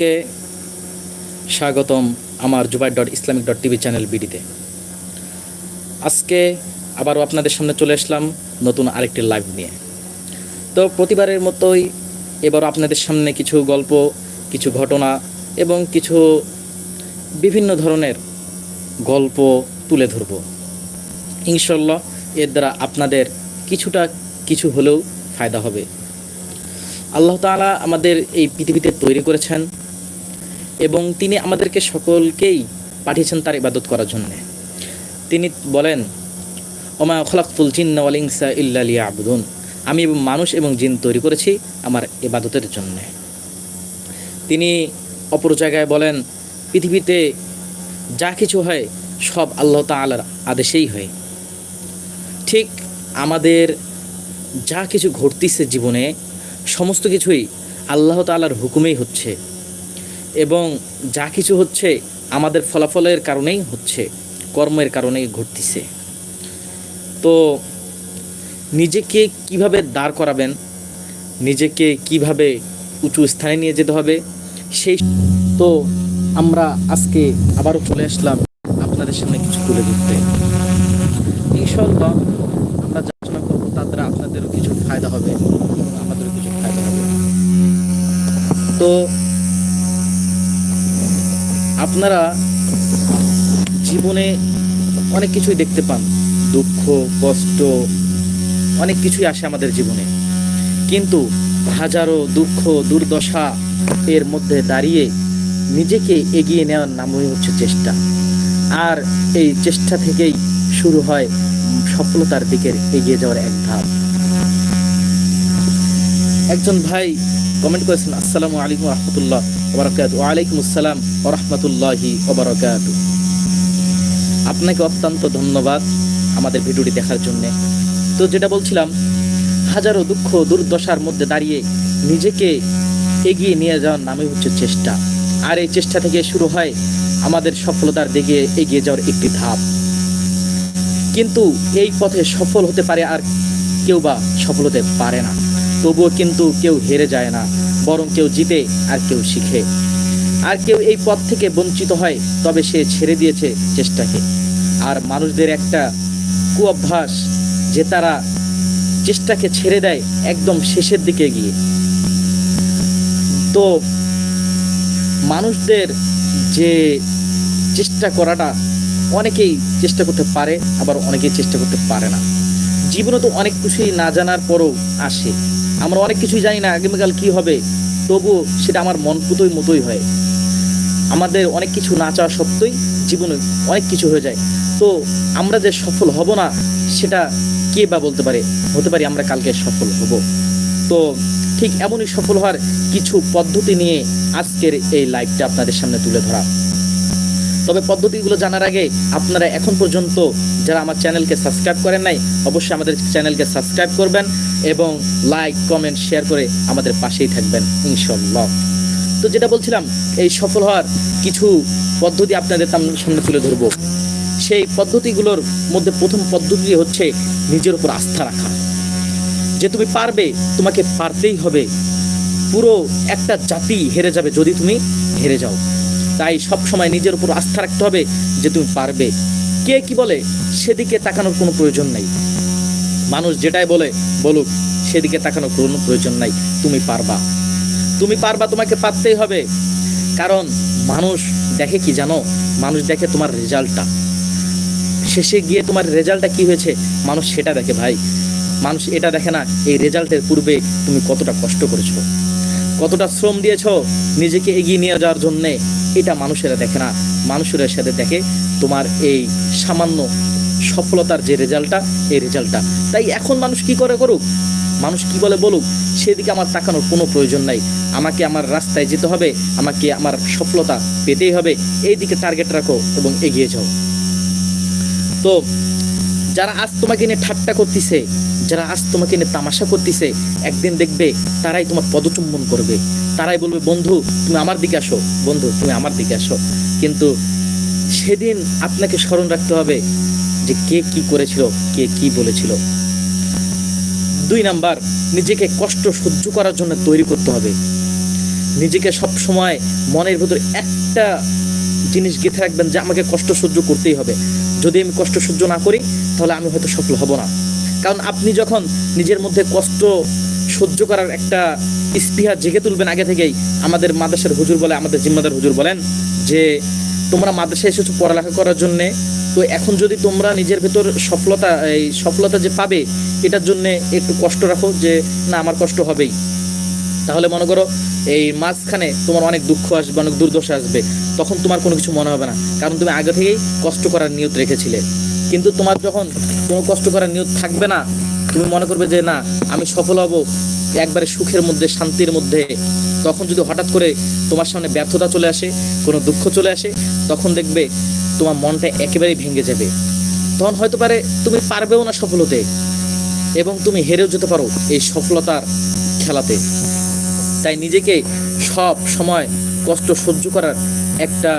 কে? স্বাগতম আমার জুবাই dot Islamic dot TV channel বিডিতে। আজকে আবারও আপনাদের সামনে চলে আসলাম নতুন আরেকটি লাইভ নিয়ে। তো প্রতিবারের মতোই এবারও আপনাদের সামনে কিছু গল্প, কিছু ঘটনা এবং কিছু বিভিন্ন ধরনের গল্প তুলে ধরব। ইনশাল্লাহ এর দ্বারা আপনাদের কিছুটা কিছু হলেও ফায়দা হবে। আল্লাহ তাআলা আমাদের এই পৃথিবীতে তৈরি করেছেন। এবং তিনি আমাদেরকে সকলকেই পাঠিয়েছেন তার ইবাদত করার জন্যে। তিনি বলেন, ওমা খলাকুল জিন্না ওয়াল ইনসা ইল্লা লিয়াবুদুন। আমি এবং মানুষ এবং জিন তৈরি করেছি আমার ইবাদতের জন্য। তিনি অপর জায়গায় বলেন, পৃথিবীতে যা কিছু হয়, সব আল্লাহ তাআলার আদেশেই হয়। ঠিক আমাদের যা কিছু ঘটতিছে জীবনে, সমস্ত কিছুই আল্লাহ তাআলার হুকুমেই হচ্ছে। এবং যা কিছু হচ্ছে আমাদের ফলাফলের কারণেই হচ্ছে, কর্মের কারণেই ঘটতিছে। তো নিজেকে কীভাবে দাঁড় করাবেন, নিজেকে কীভাবে উঁচু স্থানে নিয়ে যেতে হবে, সেই তো আমরা আজকে আবারও চলে আসলাম আপনাদের সামনে কিছু তুলে ধরতে। ইনশাল্লাহ আমরা যা আলোচনা করব তার দ্বারা আপনাদেরও কিছু ফায়দা হবে, আমাদেরও কিছু ফায়দা হবে। তো আপনারা জীবনে অনেক কিছুই দেখতে পান। দুঃখ, কষ্ট, অনেক কিছুই আসে আমাদের জীবনে। কিন্তু হাজারো দুঃখ, দুর্দশা এর মধ্যে দাঁড়িয়ে নিজেকে এগিয়ে নেওয়ার নামই হচ্ছে চেষ্টা। আর এই চেষ্টা থেকেই শুরু হয় সফলতার দিকে এগিয়ে যাওয়ার এক ধাপ। একজন ভাই কমেন্ট করেছেন, আসসালামু আলাইকুম রহমতুল্লাহ। ওয়ালাইকুম আসসালাম ওরহমতুল্লাহি ওবরাকাত আপনাকে অত্যন্ত ধন্যবাদ আমাদের ভিডিওটি দেখার জন্য। তো যেটা বলছিলাম, হাজারো দুঃখ দুর্দশার মধ্যে দাঁড়িয়ে নিজেকে এগিয়ে নিয়ে যাওয়ার নামই হচ্ছে চেষ্টা। আর এই চেষ্টা থেকে শুরু হয় আমাদের সফলতার দিকে এগিয়ে যাওয়ার একটি ধাপ। কিন্তু এই পথে সফল হতে পারে আর কেউ বা সফল হতে পারে না। তবুও কিন্তু কেউ হেরে যায় না। বরং কেউ জিতে আর কেউ শিখে। আর কেউ এই পথ থেকে বঞ্চিত হয়, তবে সে ছেড়ে দিয়েছে চেষ্টাকে। আর মানুষদের একটা কুঅভ্যাস যে তারা চেষ্টাকে ছেড়ে দেয় একদম শেষের দিকে গিয়ে। তো মানুষদের যে চেষ্টা করাটা অনেকেই চেষ্টা করতে পারে, আবার অনেকেই চেষ্টা করতে পারে না। জীবনে তো অনেক কিছুই না জানার পরও আসে। আমরা অনেক কিছুই জানি না আগামীকাল কি হবে। তবুও সেটা আমার মন পুতোই মতোই হয়। আমাদের অনেক কিছু না চাওয়া সত্ত্বেই জীবনে অনেক কিছু হয়ে যায়। তো আমরা যে সফল হব না, সেটা কে বা বলতে পারে? হতে পারি আমরা কালকে সফল হব। তো ঠিক এমনই সফল হওয়ার কিছু পদ্ধতি নিয়ে আজকের এই লাইভটা আপনাদের সামনে তুলে ধরা। তবে পদ্ধতিগুলো জানার আগে আপনারা এখন পর্যন্ত যারা আমার চ্যানেলকে সাবস্ক্রাইব করেন নাই, অবশ্যই আমাদের চ্যানেলকে সাবস্ক্রাইব করবেন এবং লাইক, কমেন্ট, শেয়ার করে আমাদের পাশেই থাকবেন ইনশাল্লাহ তো যেটা বলছিলাম, এই সফল হওয়ার কিছু পদ্ধতি আপনাদের সামনে তুলে ধরবো। সেই পদ্ধতিগুলোর মধ্যে প্রথম পদ্ধতি হচ্ছে নিজের উপর আস্থা রাখা। যে তুমি পারবে, তোমাকে পারতেই হবে। পুরো একটা জাতি হেরে যাবে যদি তুমি হেরে যাও। তাই সব সময় নিজের উপর আস্থা রাখতে হবে যে তুমি পারবে। কে কি বলে, সেদিকে তাকানোর কোনো প্রয়োজন নাই। মানুষ যেটাই বলে, বলুক, সেদিকে তাকানোর কোনো প্রয়োজন নাই। তুমি পারবা। তুমি পারবা, তোমাকে পারতেই হবে। কারণ মানুষ দেখে কি জানো? মানুষ দেখে তোমার রেজাল্টটা। শেষে গিয়ে তোমার রেজাল্টটা কি হয়েছে, মানুষ সেটা দেখে ভাই। মানুষ এটা দেখে না, এই রেজাল্টের পূর্বে তুমি কতটা কষ্ট করেছ। কতটা শ্রম দিয়েছ নিজেকে এগিয়ে নিয়ে যাওয়ার জন্যে। এটা মানুষেরা দেখে না। মানুষেরা সাথে দেখে তোমার এই সামান্য সফলতার যে রেজাল্টটা, এই রেজাল্টটা। তাই এখন মানুষ কি করে করুক? মানুষ কি বলে বলুক? সেদিকে আমার তাকানোর কোনো প্রয়োজন নাই। আমাকে আমার রাস্তায় যেতে হবে, আমাকে আমার সফলতা পেতেই হবে। এই দিকে টার্গেট রাখো এবং এগিয়ে যাও। তো যারা আজ তোমাকে নিয়ে ঠাট্টা করতেছে, যারা আজ তোমাকে নিয়ে তামাশা করতেছে, একদিন দেখবে তারাই তোমার পদচুম্বন করবে। তারাই বলবে, বন্ধু, তুমি আমার দিকে আসো। বন্ধু, তুমি আমার দিকে আসো। কিন্তু সেদিন আপনাকে স্মরণ রাখতে হবে যে কে কি করেছিল, কে কি বলেছিল। দুই নাম্বার, নিজেকে কষ্ট সহ্য করার জন্য তৈরি করতে হবে। নিজেকে সব সময় মনের ভেতর একটা জিনিস গেঁথে রাখবেন যে আমাকে কষ্ট সহ্য করতেই হবে। যদি আমি কষ্ট সহ্য না করি, তাহলে আমি হয়তো সফল হব না। কারণ আপনি যখন নিজের মধ্যে কষ্ট সহ্য করার একটা স্পৃহা জেগে তুলবেন আগে থেকেই, আমাদের মাদ্রাসার হুজুর বলে, আমাদের জিম্মাদার হুজুর বলেন যে, তোমরা মাদ্রাসায় এসেছ পড়ালেখা করার জন্যে, তো এখন যদি তোমরা নিজের ভেতর সফলতা, এই সফলতা যে পাবে, এটার জন্য একটু কষ্ট রাখো যে, না, আমার কষ্ট হবেই। তাহলে মনে করো, এই মাঝখানে তোমার অনেক দুঃখ আসবে, অনেক দুর্দশা আসবে। তখন তোমার কোনো কিছু মনে হবে না। কারণ তুমি আগে থেকেই কষ্ট করার নিয়ত রেখেছিলে। কিন্তু তোমার যখন কোনো কষ্ট করার নিয়ত থাকবে না, তুমি মনে করবে যে, না, আমি সফল হব একবারে সুখের মধ্যে, শান্তির মধ্যে। তখন যদি হঠাৎ করে তোমার সামনে ব্যর্থতা চলে আসে, কোনো দুঃখ চলে আসে, তখন দেখবে তোমার মনটা একেবারেই ভেঙে যাবে। তখন হয়তো পারে তুমি পারবেও না সফল হতে এবং তুমি হেরেও যেতে পারো এই সফলতার খেলাতে। তাই নিজেকে সব সময় কষ্ট সহ্য করার একটা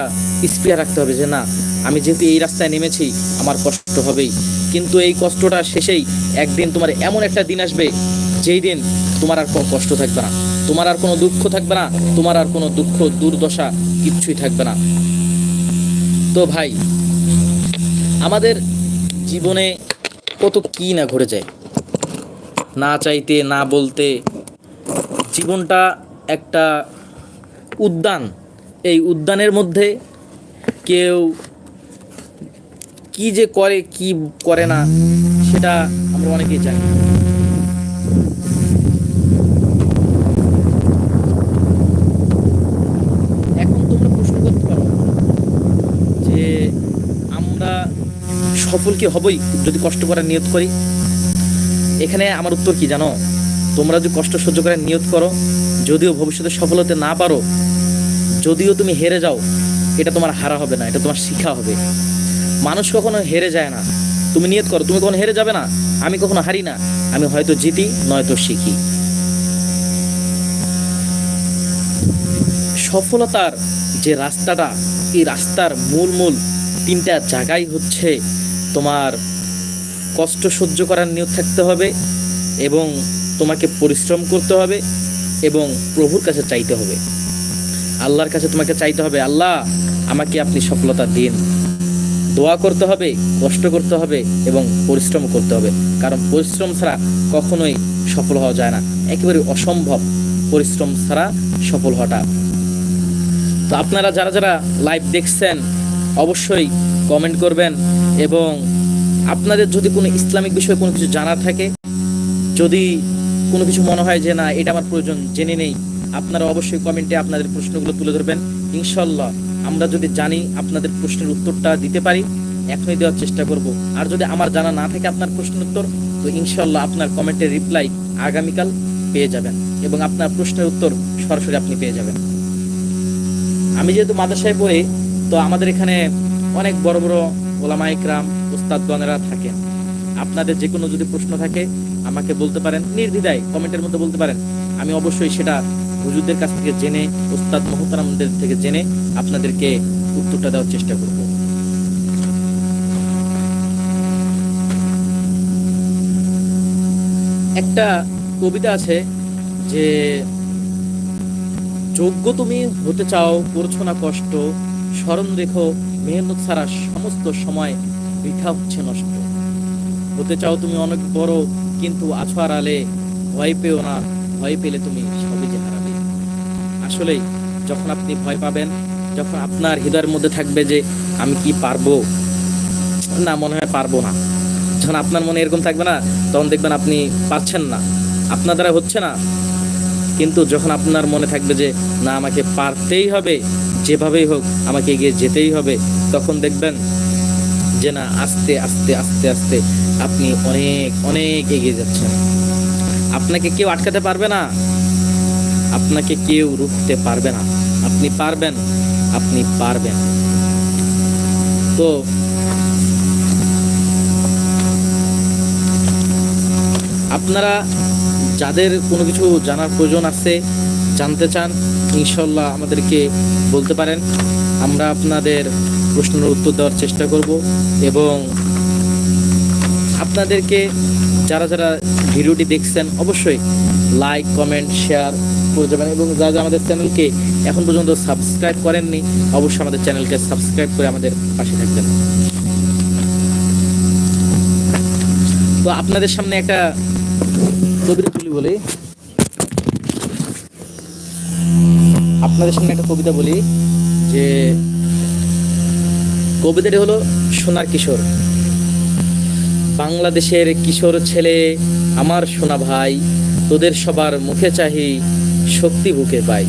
স্পৃহা রাখতে হবে যে না, আমি যেহেতু এই রাস্তায় নেমেছি, আমার কষ্ট হবেই। কিন্তু এই কষ্টটা শেষেই একদিন তোমার এমন একটা দিন আসবে, যেই দিন তোমার আর কোনো কষ্ট থাকবে না। তোমার আর কোনো দুঃখ থাকবে না, তোমার আর কোনো দুঃখ, দুর্দশা কিচ্ছুই থাকবে না। তো ভাই, আমাদের জীবনে কত কি না ঘটে যায়। না চাইতে, না বলতে, জীবনটা একটা উদ্যান। এই উদ্যানের মধ্যে কেউ কি যে করে, কি করে না, সেটা আমরা অনেকেই জানি এখন তোমরা প্রশ্ন করতে পারো যে আমরা সফল কি হবই যদি কষ্ট করার নিয়ত করি? এখানে আমার উত্তর কি জানো? তোমরা যদি কষ্ট সহ্য করার নিয়ত করো, যদিও ভবিষ্যতে সফল হতে না পারো যদিও তুমি হেরে যাও, এটা তোমার হারা হবে না, এটা তোমার শিক্ষা হবে। মানুষ কখনো হেরে যায় না। তুমি নিয়ত করো, তুমি কখনো হেরে যাবে না। আমি কখনো হারি না, আমি হয়তো জিতি, নয়তো শিখি। সফলতার যে রাস্তাটা, এই রাস্তার মূল মূল তিনটা জায়গায় হচ্ছে তোমার কষ্ট সহ্য করার নিয়ত থাকতে হবে এবং তোমাকে পরিশ্রম করতে হবে এবং প্রভুর কাছে চাইতে হবে। আল্লাহর কাছে তোমাকে চাইতে হবে, আল্লাহ, আমাকে আপনি সফলতা দিন। দোয়া করতে হবে, কষ্ট করতে হবে এবং পরিশ্রম করতে হবে। কারণ পরিশ্রম ছাড়া কখনোই সফল হওয়া যায় না। একেবারে অসম্ভব পরিশ্রম ছাড়া সফল হওয়াটা। তো আপনারা যারা যারা লাইভ দেখছেন, অবশ্যই কমেন্ট করবেন এবং আপনাদের যদি কোনো ইসলামিক বিষয়ে কোনো কিছু জানার থাকে, যদি কোনো কিছু মনে হয় যে না, এটা আমার প্রয়োজন, জেনে নেই আপনারা অবশ্যই কমেন্টে আপনাদের প্রশ্নগুলো তুলে ধরবেন। ইনশাল্লাহ আমরা যদি জানি আপনাদের প্রশ্নের উত্তরটা দিতে পারি, এখনই দেওয়ার চেষ্টা করব। আর যদি আমার জানা না থাকে আপনার প্রশ্নের উত্তর, তো ইনশাল্লাহ আপনার কমেন্টের রিপ্লাই আগামীকাল পেয়ে যাবেন এবং আপনার প্রশ্নের উত্তর সরাসরি আপনি পেয়ে যাবেন। আমি যেহেতু মাদ্রাসায় পড়ি, তো আমাদের এখানে অনেক বড় বড় ওলামা ইকরাম, উস্তাদগণেরা থাকেন। আপনাদের যে কোনো যদি প্রশ্ন থাকে, আমাকে বলতে পারেন, নির্দ্বিধায় কমেন্টের মধ্যে বলতে পারেন। আমি অবশ্যই সেটা হুজুরদের কাছ থেকে জেনে উস্তাদ মহতারামদের থেকে জেনে আপনাদেরকে উত্তরটা দেওয়ার চেষ্টা করব। একটা কবিতা আছে যে, যোগ্য তুমি হতে চাও, করছ না কষ্ট, স্মরণ রেখো, মেহনত ছাড়া সমস্ত সময় বৃথা হচ্ছে নষ্ট। হতে চাও তুমি অনেক বড়, কিন্তু আছো আড়ালে ভয় পেও না, ভয় পেলে তুমি আসলেই যখন আপনি ভয় পাবেন, যখন আপনার হৃদয়ের মধ্যে থাকবে যে আমি কি পারব? না, মনে হয় পারব না। যখন আপনার মনে এরকম থাকবে না, তখন দেখবেন আপনি পারছেন না। আপনার দ্বারা হচ্ছে না। কিন্তু যখন আপনার মনে থাকবে যে, না, আমাকে পারতেই হবে, যেভাবেই হোক আমাকে এগিয়ে যেতেই হবে, তখন দেখবেন যে, না, আস্তে আস্তে আস্তে আস্তে আপনি অনেক অনেক এগিয়ে যাচ্ছেন। আপনাকে কেউ আটকাতে পারবে না। আপনাকে কেউ রুখতে পারবে না। আপনি পারবেন আপনি পারবেন। তো আপনারা যাদের কোনো কিছু জানার প্রয়োজন আছে, জানতে চান, ইনশাল্লাহ আমাদেরকে বলতে পারেন। আমরা আপনাদের প্রশ্নের উত্তর দেওয়ার চেষ্টা করব এবং আপনাদেরকে যারা যারা ভিডিওটি দেখছেন, অবশ্যই লাইক কমেন্ট শেয়ার করে যাবেন এবং যারা আমাদের চ্যানেলকে এখন পর্যন্ত সাবস্ক্রাইব করেননি, অবশ্যই আমাদের চ্যানেলকে সাবস্ক্রাইব করে আমাদের পাশে থাকবেন। তো আপনাদের সামনে একটা কবিতা তুলি বলি। আপনাদের সামনে একটা কবিতা বলি যে কবিতাটি হলো সোনার কিশোর। বাংলাদেশের কিশোর ছেলে, আমার সোনা ভাই তোদের সবার মুখে চাহি শক্তি বুকে পাই।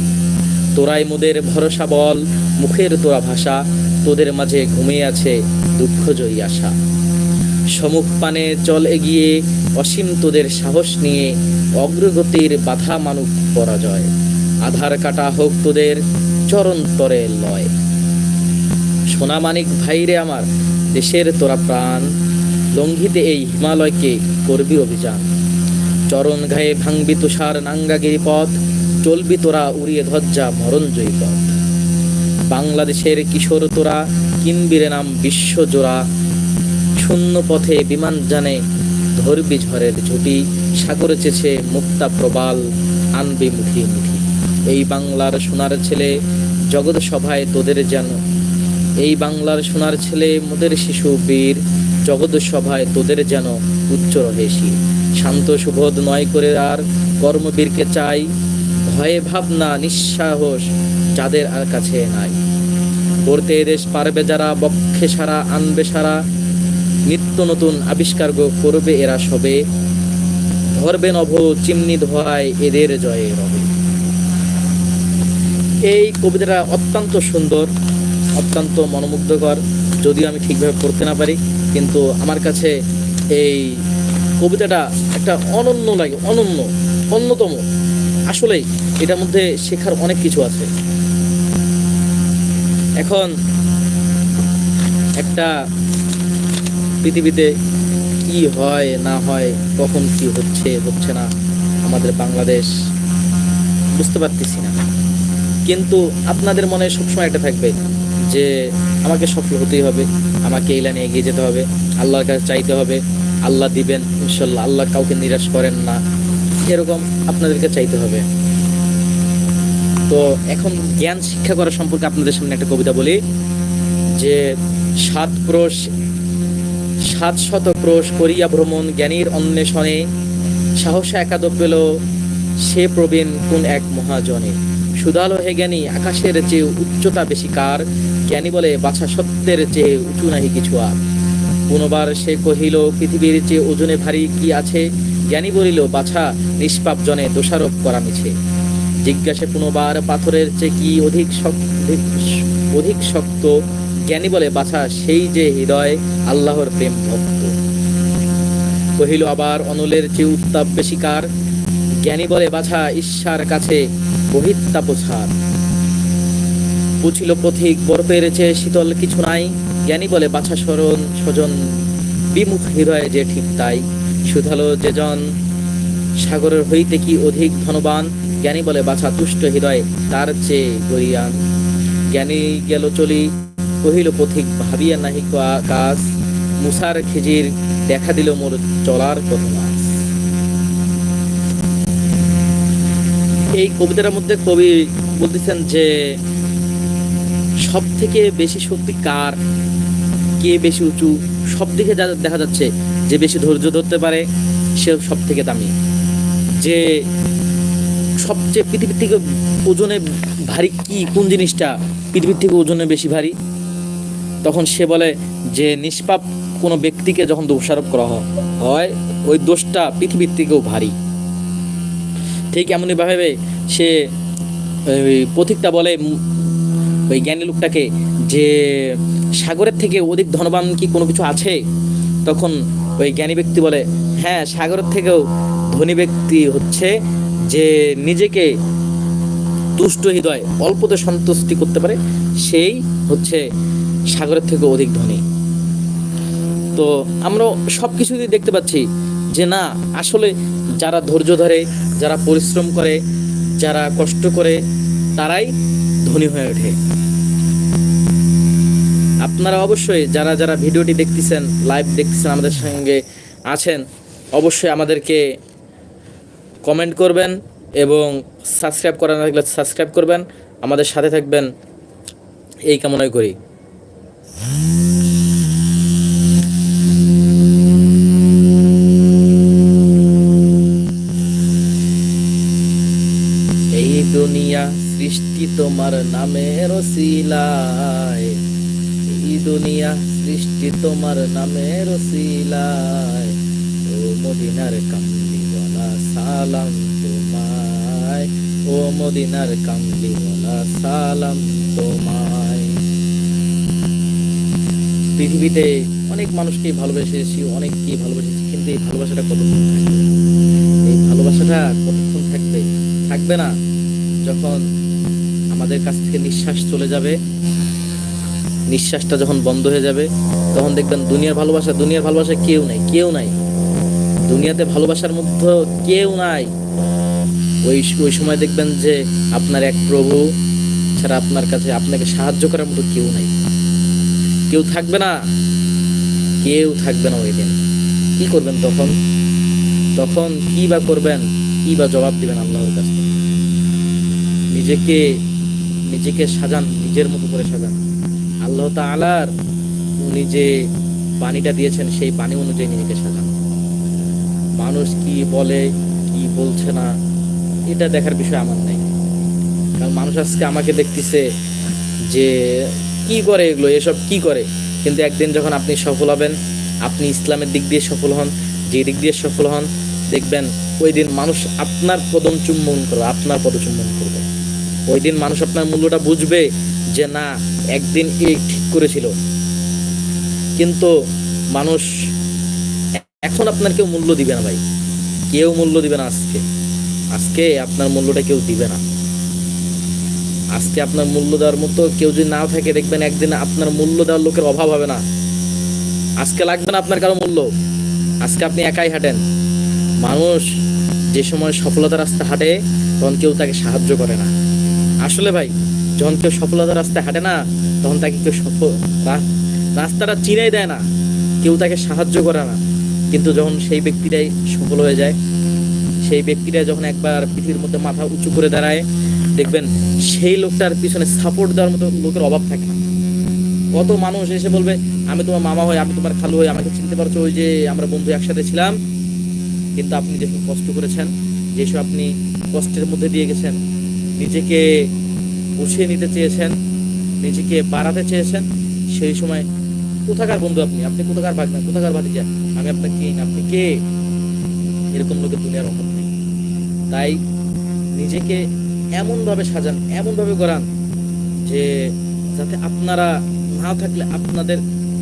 তোরাই মোদের ভরসা বল, মুখের তোরা ভাষা, তোদের মাঝে ঘুমিয়ে আছে দুঃখ জয়ী আশা। সমুখ পানে চল এগিয়ে, অসীম তোদের সাহস নিয়ে অগ্রগতির বাধা মানুক পরাজয়। আধার কাটা হোক তোদের চরণ তরে লয়। সোনামানিক ভাইরে আমার, দেশের তোরা প্রাণ, লঙ্ঘিতে এই হিমালয়কে করবি অভিযান। চরণ ঘায়ে ভাঙবি তুষার নাঙ্গাগিরি পথ, চলবি তোরা উড়িয়ে ধজ্জা মরণজয়ী পথ। বাংলাদেশের কিশোর তোরা, কিনবিরে নাম বিশ্বজোড়া শূন্য পথে বিমান জানে, ধরবি ঝড়ের ঝুটি, সাগরে চেছে মুক্তা প্রবাল, আনবি মুঠি মুঠি এই বাংলার সোনার ছেলে, জগৎ সভায় তোদের যেন। এই বাংলার সোনার ছেলে, মোদের শিশু বীর, জগৎ সভায় তোদের যেন উচ্চ রহে। শান্ত সুবোধ নয় করে আর কর্মবীরকে চাই। ভয়ে ভাবনা, নিঃসাহস যাদের আর কাছে নাই। করতে এদেশ পারবে যারা, বক্ষে সারা, আনবে সারা। নিত্য নতুন আবিষ্কার করবে এরা সবে। ধরবে নভ চিমনি ধোয়ায় এদের জয়ে রবে। এই কবিতাটা অত্যন্ত সুন্দর, অত্যন্ত মনোমুগ্ধকর। যদিও আমি ঠিকভাবে পড়তে না পারি, কিন্তু আমার কাছে এই কবিতাটা একটা অনন্য লাগে, অনন্য, অন্যতম। আসলেই এটার মধ্যে শেখার অনেক কিছু আছে। এখন একটা পৃথিবীতে কি হয়, না হয়, কখন কি হচ্ছে হচ্ছে না, আমাদের বাংলাদেশ বুঝতে পারতেছি না। কিন্তু আপনাদের মনে সবসময় একটা থাকবে যে, আমাকে সফল হতেই হবে, আমাকে এই লাইনে এগিয়ে যেতে হবে, আল্লাহর কাছে চাইতে হবে আল্লাহ দিবেন, ইনশাল্লাহ আল্লাহ কাউকে নিরাশ করেন না। এরকম আপনাদেরকে চাইতে হবে। তো এখন জ্ঞান শিক্ষা করা সম্পর্কে আপনাদের সামনে একটা কবিতা বলি, যে সাত ক্রোশ, সাত শত ক্রোশ করিয়া ভ্রমণ জ্ঞানীর অন্বেষণে সাহসে একাদ পেল সে প্রবীণ কোন এক মহাজনে। সুদালো হে জ্ঞানী, আকাশের চেয়ে উচ্চতা বেশি কার? জ্ঞানী বলে, বাছা সত্যের চেয়ে উঁচু নাহি কিছু আর। পুনবার সে কহিল, পৃথিবীর চেয়ে ওজনে ভারী কি আছে? জ্ঞানী বলিল, বাছা, নিষ্পাপ জনে দোষারোপ করা মিছে। জিজ্ঞাসে পুনবার পাথরের চেয়ে কি অধিক অধিক- শক্ত? জ্ঞানী বলে, বাছা, সেই যে হৃদয় আল্লাহর প্রেম ভক্ত। কহিল, আবার অনলের চেয়ে উত্তাপ বেশি কার? জ্ঞানী বলে, বাছা, ঈশ্বর কাছে বহিত্তাপছার বুঝিল পথিক বরফের চেয়ে শীতল কিছু নাই। জ্ঞানী বলে, বাছা স্মরণ স্বজন, বিমুখ হৃদয়ে যে ঠিক তাই। সুধালো যেজন সাগরের হইতে কি অধিক ধনবান? জ্ঞানী বলে, বাছা তুষ্ট হৃদয় তার চেয়ে গরিয়ান। জ্ঞানী গেল চলি, কহিল, পথিক ভাবিয়া নাহি কাজ। মুসার খেজির দেখা দিল মোর চলার কথা এই কবিতার মধ্যে কবি বলতেছেন যে সব থেকে বেশি শক্তি কার? কে বেশি উঁচু সব দিকে দেখা যাচ্ছে যে বেশি ধৈর্য ধরতে পারে, সে সব থেকে দামি। যে সবচেয়ে পৃথিবীর থেকে ওজনে ভারী কি, কোন জিনিসটা পৃথিবীর থেকে ওজনে বেশি ভারী? তখন সে বলে যে নিষ্পাপ কোনো ব্যক্তিকে যখন দোষারোপ করা হয়, ওই দোষটা পৃথিবীর থেকেও ভারী। ঠিক এমনইভাবে সে পথিকটা বলে ওই জ্ঞানী লোকটাকে যে সাগরের থেকে অধিক ধনবান কি কোনো কিছু আছে? তখন ওই জ্ঞানী ব্যক্তি বলে হ্যাঁ সাগরের থেকেও ধনী ব্যক্তি হচ্ছে যে নিজেকে তুষ্ট হৃদয়, অল্পতে সন্তুষ্টি করতে পারে, সেই হচ্ছে সাগরের থেকে অধিক ধনী। তো আমরা সব কিছুতেই দেখতে পাচ্ছি যে না, আসলে যারা ধৈর্য ধরে, যারা পরিশ্রম করে, যারা কষ্ট করে তারাই ধনী হয়ে ওঠে। আপনারা অবশ্যই যারা যারা ভিডিওটি দেখতেছেন, লাইভ দেখতেছেন আমাদের সঙ্গে আছেন, অবশ্যই আমাদেরকে কমেন্ট করবেন এবং সাবস্ক্রাইব করা না থাকলে সাবস্ক্রাইব করবেন। আমাদের সাথে থাকবেন। এই কামনাই করি এই দুনিয়া সৃষ্টি তোমার নামের রসিলায় এই দুনিয়া সৃষ্টি তোমার নামের রসিলায় ও মদিনার কামলিওয়ালা সালাম তোমায়। ও মদিনার কামলিওয়ালা সালাম তোমায়। পৃথিবীতে অনেক মানুষকে ভালোবেসেছি অনেককেই ভালোবেসেছি, কিন্তু এই ভালোবাসাটা কতক্ষণ থাকবে? এই ভালোবাসাটা কতক্ষণ থাকবে? থাকবে না। যখন আমাদের কাছ থেকে নিঃশ্বাস চলে যাবে। নিঃশ্বাসটা যখন বন্ধ হয়ে যাবে, তখন দেখবেন দুনিয়ার ভালোবাসা দুনিয়ার ভালোবাসা কেউ নাই কেউ নাই। দুনিয়াতে ভালোবাসার মধ্যে কেউ নাই। ওই ওই সময় দেখবেন যে আপনার এক প্রভু ছাড়া আপনার কাছে, আপনাকে সাহায্য করার মতো কেউ নাই। কেউ থাকবে না। কেউ থাকবে না ওই দিন। কি করবেন তখন? তখন কি বা করবেন? কি বা জবাব দিবেন আল্লাহর কাছে? নিজেকে নিজেকে সাজান, নিজের মতো করে সাজান। আল্লাহ তাআলার উনি যে বাণীটা দিয়েছেন, সেই বাণী অনুযায়ী নিজেকে সাজান। মানুষ কি বলে, কি বলছে না, এটা দেখার বিষয় আমার নেই। কারণ মানুষ আজকে আমাকে দেখতেছে যে কি করে এগুলো, এসব কি করে? কিন্তু একদিন যখন আপনি সফল হবেন, আপনি ইসলামের দিক দিয়ে সফল হন, যে দিক দিয়ে সফল হন, দেখবেন ওই দিন মানুষ আপনার পদম চুম্বন করবে, আপনার পদচুম্বন করবে। ওই দিন মানুষ আপনার মূল্যটা বুঝবে যে না, একদিন এই ঠিক করেছিল। কিন্তু মানুষ এখন আপনার কেউ মূল্য দিবে না ভাই। কেউ মূল্য দিবে না আজকে। আজকে আপনার মূল্যটা কেউ দিবে না। আজকে আপনার মূল্য দেওয়ার মতো কেউ যদি না থাকে, দেখবেন একদিন আপনার মূল্য দেওয়ার লোকের অভাব হবে না। আজকে লাগবে না আপনার কারও মূল্য। আজকে আপনি একাই হাঁটেন। মানুষ যে সময় সফলতার রাস্তা হাঁটে, তখন কেউ তাকে সাহায্য করে না। আসলে ভাই, যখন কেউ সফলতার রাস্তায় হাঁটে না, তখন তাকে কেউ সফল রাস্তাটা চিনাই দেয় না। কেউ তাকে সাহায্য করে না। কিন্তু যখন সেই ব্যক্তিটাই সফল হয়ে যায়, সেই ব্যক্তিটা যখন একবার পৃথিবীর মধ্যে মাথা উঁচু করে দাঁড়ায়, দেখবেন সেই লোকটার পিছনে সাপোর্ট দেওয়ার মতো লোকের অভাব থাকে না। কত মানুষ এসে বলবে, আমি তোমার মামা হই, আমি তোমার খালু হই, আমাকে চিনতে পারছ ওই যে আমরা বন্ধু একসাথে ছিলাম কিন্তু আপনি যেসব কষ্ট করেছেন, যেসব আপনি কষ্টের মধ্যে দিয়ে গেছেন, নিজেকে উঠিয়ে নিতে চেয়েছেন, নিজেকে বাড়াতে চেয়েছেন, সেই সময় কোথাকার বন্ধু আপনি? আপনি কোথাকার ভাগনা? কোথাকার ভাতিজা? আমি আপনাকে কে আপনি কে? এরকম লোকের দুনিয়ার অভাব নেই। তাই নিজেকে এমনভাবে সাজান, এমনভাবে গড়ান যে যাতে আপনারা না থাকলে আপনাদের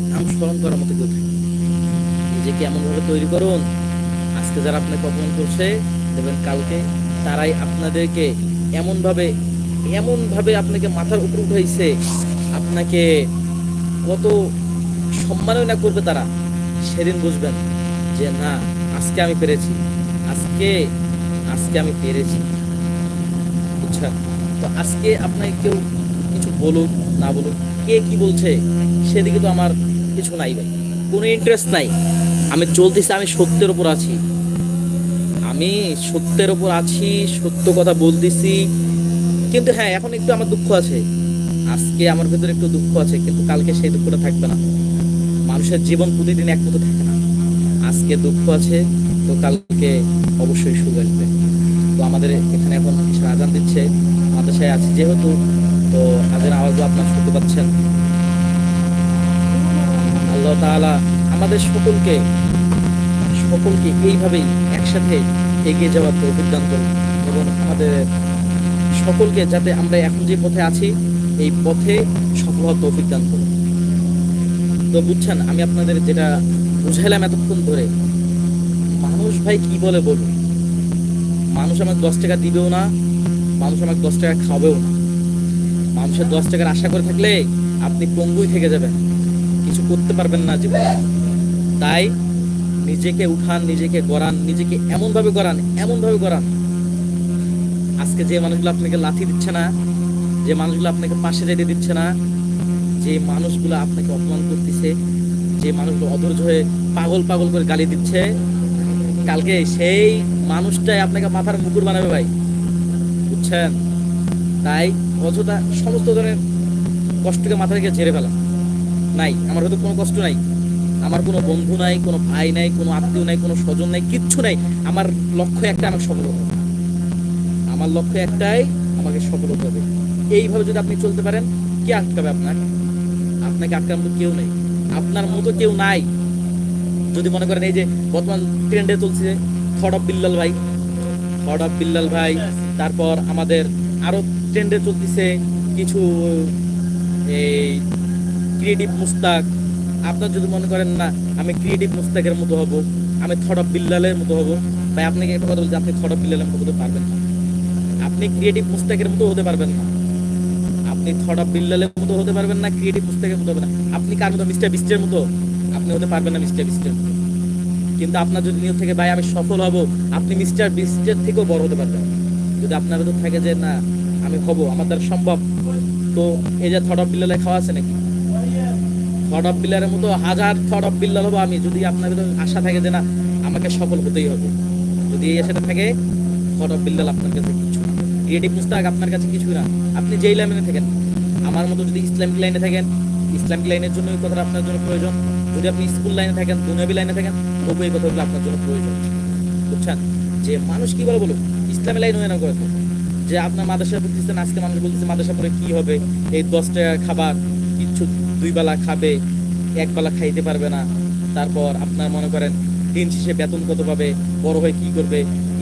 নাম স্মরণ করার মতো কেউ থাকে নিজেকে এমনভাবে তৈরি করুন আজকে যারা আপনাকে অপমান করছে, দেখবেন কালকে তারাই আপনাদেরকে এমনভাবে এমনভাবে আপনাকে মাথার উপর উঠাইছে, আপনাকে কত সম্মাননা করবে তারা। সেদিন বুঝবেন যে না, আজকে আমি পেরেছি। আজকে আজকে আমি পেরেছি। বুঝছেন? তো আজকে আপনাকে কেউ কিছু বলুক, না বলুক, কে কি বলছে, সেদিকে তো আমার কিছু নাই ভাই। কোনো ইন্টারেস্ট নাই। আমি চলতেছি, আমি সত্যের উপর আছি। আমি সত্যের ওপর আছি, সত্য কথা বলতেছি। কিন্তু হ্যাঁ এখন একটু আমার দুঃখ আছে। আজকে আমার ভেতরে একটু দুঃখ আছে, কিন্তু কালকে সেই দুঃখটা থাকবে না। মানুষের জীবন প্রতিদিন এক মতো থাকে না। আজকে দুঃখ আছে, তো কালকে অবশ্যই সুখ আসবে। তো আমাদের এখানে এখন কিছু আজান দিচ্ছে, মাদ্রাসায় আছি যেহেতু, তো আজান আওয়াজও আপনার শুনতে পাচ্ছেন। আল্লাহ তাআলা আমাদের সকলকে সকলকে এইভাবেই একসাথে এগিয়ে যাওয়ার তৌফিক দান করুন এবং আমাদের সকলকে যাতে আমরা এখন যে পথে আছি, এই পথে সফল হওয়ার তৌফিক দান করুন। তো বুঝছেন, আমি আপনাদের যেটা বুঝাইলাম এতক্ষণ ধরে, মানুষ ভাই কি বলে বলুন? মানুষ আমাকে দশ টাকা দিবেও না, মানুষ আমাকে দশ টাকা খাবেও না। মানুষের দশ টাকার আশা করে থাকলে আপনি পঙ্গুই থেকে যাবেন। কিছু করতে পারবেন না জীবনে। তাই নিজেকে উঠান, নিজেকে গড়ান, নিজেকে এমন ভাবে গড়ান এমন ভাবে গড়ান। আজকে যে মানুষগুলো আপনাকে লাথি দিচ্ছে না, যে মানুষগুলো আপনাকে পাশে যেতে দিচ্ছে না, যে মানুষগুলো আপনাকে অপমান করতেছে, যে মানুষগুলো অধৈর্য হয়ে পাগল পাগল করে গালি দিচ্ছে, কালকে সেই মানুষটাই আপনাকে মাথার মুকুর বানাবে ভাই। বুঝছেন? তাই অযথা সমস্ত ধরনের কষ্টকে মাথা রেখে ঝেড়ে ফেলা নাই, আমার হয়তো কোনো কষ্ট নাই। আমার কোনো বন্ধু নাই, কোনো ভাই নাই, কোনো আত্মীয় নাই, কোনো স্বজন নাই, কিচ্ছু নাই। আমার লক্ষ্য একটা আমাকে সফল হবে। আমার লক্ষ্য একটাই, আমাকে সফল হতে হবে এইভাবে যদি আপনি চলতে পারেন, কে আটকাবে আপনার আপনাকে আটকার মতো কেউ নেই। আপনার মতো কেউ নাই। যদি মনে করেন এই যে বর্তমান ট্রেন্ডে চলছে থর্ড অফ বিল্লাল ভাই থর্ড অফ বিল্লাল ভাই, তারপর আমাদের আরও ট্রেন্ডে চলতেছে কিছু, এই ক্রিয়েটিভ মুস্তাক আপনার যদি মনে করেন না, আমি ক্রিয়েটিভ মুস্তাকের মতো হব, আমি অফ বিল্লালের মতো হব, ভাই আপনাকে একটা কথা বলছি আপনি অফ বিল্লালের মতো হতে পারবেন না। আপনি ক্রিয়েটিভ মুস্তাকের মতো হতে পারবেন না। আপনি অফ বিল্লালের মতো হতে পারবেন না ক্রিয়েটিভ মুস্তাকের মতো হবে না। আপনি কার মতো? মিস্টার বিস্টের মতো। আপনি হতে পারবেন না মিস্টার বিস্টের মতো। কিন্তু আপনার যদি নিয়ত থেকে, ভাই, আমি সফল হব, আপনি মিস্টার বিস্টের থেকেও বড় হতে পারবেন। যদি আপনার তো থাকে যে, না, আমি হব, আমার দ্বারা সম্ভব। তো এই যে অফ বিল্লালে খাওয়া আছে নাকি? থর্ড অফ বিল্লারের মতো হাজার থর্ড অফ বিল্লাল হব আমি। যদি আপনার আশা থাকে যে না, আমাকে সফল হতেই হবে। যদি এই আশাটা থাকে থর্ড অফ বিল্লাল আপনার কাছে কিছু না। ক্রিয়েটিভ মুস্তাক আপনার কাছে কিছু না। আপনি যেই লাইনে থাকেন, আমার মতো যদি ইসলামিক লাইনে থাকেন ইসলামিক লাইনের জন্য এই কথাটা আপনার জন্য প্রয়োজন। যদি আপনি স্কুল লাইনে থাকেন, দুনিয়াবি লাইনে থাকেন তবু এই কথাগুলো আপনার জন্য প্রয়োজন। বুঝছেন? যে মানুষ কি বলে বলুন ইসলামী লাইন হয়ে না করে যে আপনার মাদ্রাসা পড়তেছেন, আজকে মানুষ বলতেছে, মাদ্রাসা পরে কি হবে? এই দশ টাকা খাবার, কিচ্ছু দুই বেলা খাবে, এক বেলা খাইতে পারবে না তারপর আপনার মনে করেন, দিন শেষে বেতন কত পাবে, বড় হয়ে কি করবে,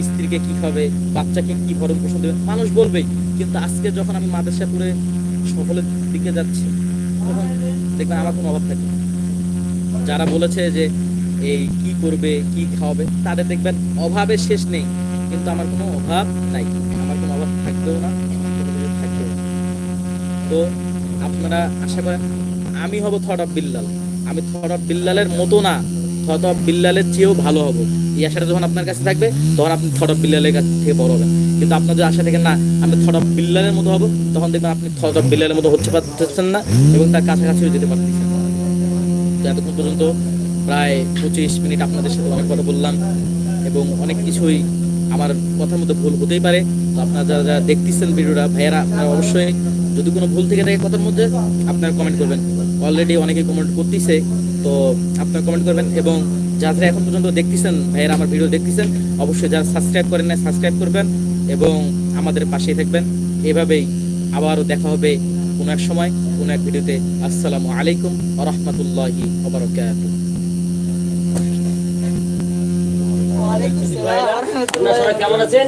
স্ত্রীকে কি খাবে, বাচ্চাকে কি ভরণ পোষণ দেবে, মানুষ বলবেই কিন্তু আজকে যখন আমি মাদ্রাসা পড়ে সফলের দিকে যাচ্ছি, তখন দেখবেন আমার কোনো অভাব থাকে। যারা বলেছে যে, এই কি করবে, কি খাওয়াবে, তাদের দেখবেন অভাবের শেষ নেই কিন্তু আমার কোনো অভাব নাই আমার কোনো অভাব থাকবেও না। তো আপনারা আশা করেন আমি হব থট অফ বিল্লাল আমি থট অফ বিল্লালের মতো না। থট অফ বিল্লালের চেয়েও ভালো হব। এই আশাটা যখন আপনার কাছে থাকবে, তখন আপনি থট অফ বিল্লালের কাছ থেকে বড় হবেন। কিন্তু আপনার যদি আশা থেকে না, আমি থট অফ বিল্লালের মতো হব, তখন দেখবেন আপনি থট অফ বিল্লালের মতো হচ্ছে পারতেছেন না এবং তার কাছাকাছিও যেতে পারতেছেন। তো এতক্ষণ পর্যন্ত প্রায় পঁচিশ মিনিট আপনাদের সাথে অনেক কথা বললাম এবং অনেক কিছুই আমার কথার মধ্যে ভুল হতেই পারে। তো আপনারা যারা যারা দেখতেছেন ভিডিওটা, ভাইয়েরা, আপনারা অবশ্যই যদি কোনো ভুল থেকে থাকে কথার মধ্যে, আপনারা কমেন্ট করবেন। অলরেডি অনেকে কমেন্ট করতেছে তো আপনারা কমেন্ট করবেন। এবং যারা যারা এখন পর্যন্ত দেখতেছেন ভাইয়েরা আমার ভিডিও দেখতেছেন অবশ্যই যারা সাবস্ক্রাইব করেন না সাবস্ক্রাইব করবেন এবং আমাদের পাশেই থাকবেন। এভাবেই আবারও দেখা হবে কোনো এক সময় কোনো এক ভিডিওতে। আসসালামু আলাইকুম আ রহমতুল্লাহি আপনারা সবাই কেমন আছেন?